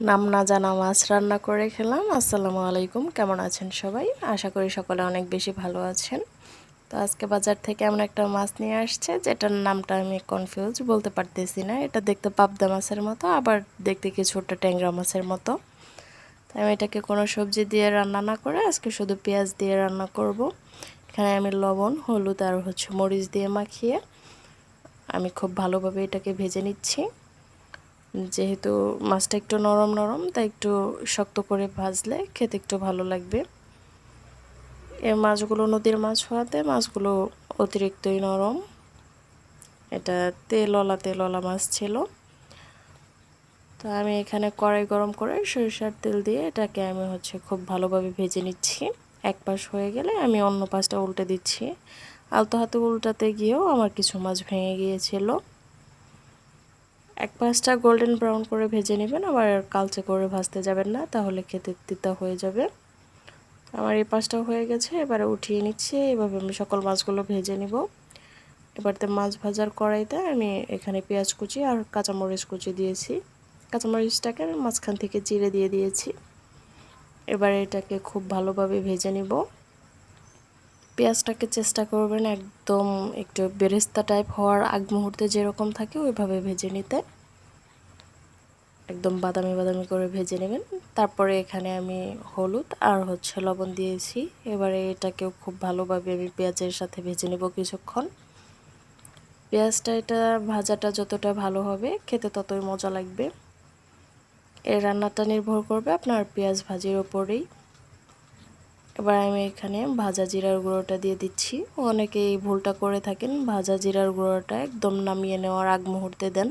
নাম না জানা মাছ রান্না করে খেলাম। আসসালামু আলাইকুম, কেমন আছেন সবাই? আশা করি সকলে অনেক বেশি ভালো আছেন। তো আজকে বাজার থেকে এমন একটা মাছ নিয়ে আসছে, যেটার নামটা আমি কনফিউজ বলতে পারতেছি না। এটা দেখতে পাবদা মাছের মতো, আবার দেখতে কিছুটা ট্যাংরা মাছের মতো। তাই আমি এটাকে কোনো সবজি দিয়ে রান্না না করে, আজকে শুধু পেঁয়াজ দিয়ে রান্না করব। এখানে আমি লবণ, হলুদ আর হচ্ছে মরিচ দিয়ে মাখিয়ে আমি খুব ভালোভাবে এটাকে ভেজে নিচ্ছি। যেহেতু মাছটা একটু নরম নরম, তাই একটু শক্ত করে ভাজলে খেতে একটু ভালো লাগবে। এই মাছগুলো নদীর মাছ হওয়াতে মাছগুলো অতিরিক্তই নরম। এটা তেলওয়ালা তেলওয়ালা মাছ ছিল। তো আমি এখানে কড়াই গরম করে সরিষার তেল দিয়ে এটাকে আমি হচ্ছে খুব ভালোভাবে ভেজে নিচ্ছি। এক পাশ হয়ে গেলে আমি অন্য পাশটা উল্টে দিচ্ছি। আলতো হাতে উল্টাতে গিয়েও আমার কিছু মাছ ভেঙে গিয়েছিল। এক পাঁচটা গোল্ডেন ব্রাউন করে ভেজে নেবেন, আবার কালচে করে ভাজতে যাবেন না, তাহলে খেতে তিতা হয়ে যাবে। আমার এই পাঁচটা হয়ে গেছে, এবারে উঠিয়ে নিচ্ছি, এভাবে আমি সকল মাছগুলো ভেজে নিব। এবারতে মাছ ভাজার কড়াইতে আমি এখানে পেঁয়াজ কুচি আর কাঁচামরিচ কুচি দিয়েছি। কাঁচামরিচটাকে আমি মাঝখান থেকে চিড়ে দিয়ে দিয়েছি। এবারে এটাকে খুব ভালোভাবে ভেজে নিব। পেঁয়াজটাকে চেষ্টা করবেন একদম একটু বেরেস্তা টাইপ হওয়ার আগ মুহূর্তে যেরকম থাকে ওইভাবে ভেজে নিতে। একদম বাদামি বাদামি করে ভেজে নেবেন। তারপরে এখানে আমি হলুদ আর হচ্ছে লবণ দিয়েছি। এবারে এটাকেও খুব ভালোভাবে আমি পেঁয়াজের সাথে ভেজে নেব কিছুক্ষণ। পেঁয়াজটা এটা ভাজাটা যতটা ভালো হবে, খেতে ততই মজা লাগবে। এই রান্নাটা নির্ভর করবে আপনার পেঁয়াজ ভাজির ওপরেই। এবার আমি এখানে ভাজা জিরার গুঁড়োটা দিয়ে দিচ্ছি। অনেকে এই ভুলটা করে থাকেন, ভাজা জিরার গুঁড়োটা একদম নামিয়ে নেওয়ার আগ মুহূর্তে দেন।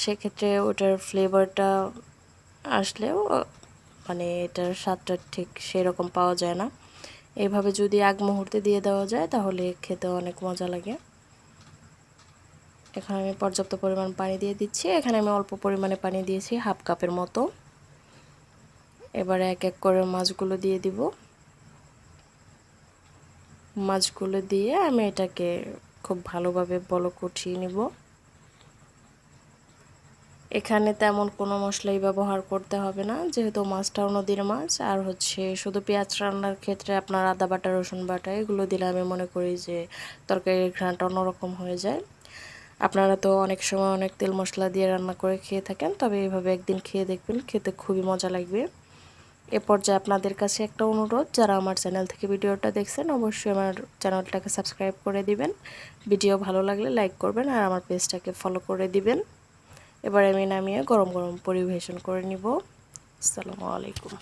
সেক্ষেত্রে ওটার ফ্লেভারটা আসলেও মানে এটার স্বাদটা ঠিক সেরকম পাওয়া যায় না। এইভাবে যদি আগ মুহূর্তে দিয়ে দেওয়া যায়, তাহলে খেতে অনেক মজা লাগে। এখানে আমি পর্যাপ্ত পরিমাণ পানি দিয়ে দিচ্ছি। এখানে আমি অল্প পরিমাণে পানি দিয়েছি, হাফ কাপের মতো। এবারে এক এক করে মাছগুলো দিয়ে দিব। মাছগুলো দিয়ে আমি এটাকে খুব ভালোভাবে বলো কুঠিয়ে নিব। এখানে তেমন কোনো মশলাই ব্যবহার করতে হবে না, যেহেতু মাছটাও নদীর মাছ, আর হচ্ছে শুধু পেঁয়াজ রান্নার ক্ষেত্রে আপনার আদা বাটা, রসুন বাটা, এগুলো দিলে আমি মনে করি যে তরকারির ঘ্রাণটা অন্যরকম হয়ে যায়। আপনারা তো অনেক সময় অনেক তেল মশলা দিয়ে রান্না করে খেয়ে থাকেন, তবে এইভাবে একদিন খেয়ে দেখবেন, খেতে খুবই মজা লাগবে। এ পর্যায়ে আপনাদের কাছে একটা অনুরোধ, যারা আমার চ্যানেল থেকে ভিডিওটা দেখছেন, অবশ্যই আমার চ্যানেলটাকে সাবস্ক্রাইব করে দিবেন। ভিডিও ভালো লাগলে লাইক করবেন আর আমার পেজটাকে ফলো করে দিবেন। এবার আমি নামিয়ে গরম গরম পরিবেশন করে নিব। আসসালামু আলাইকুম।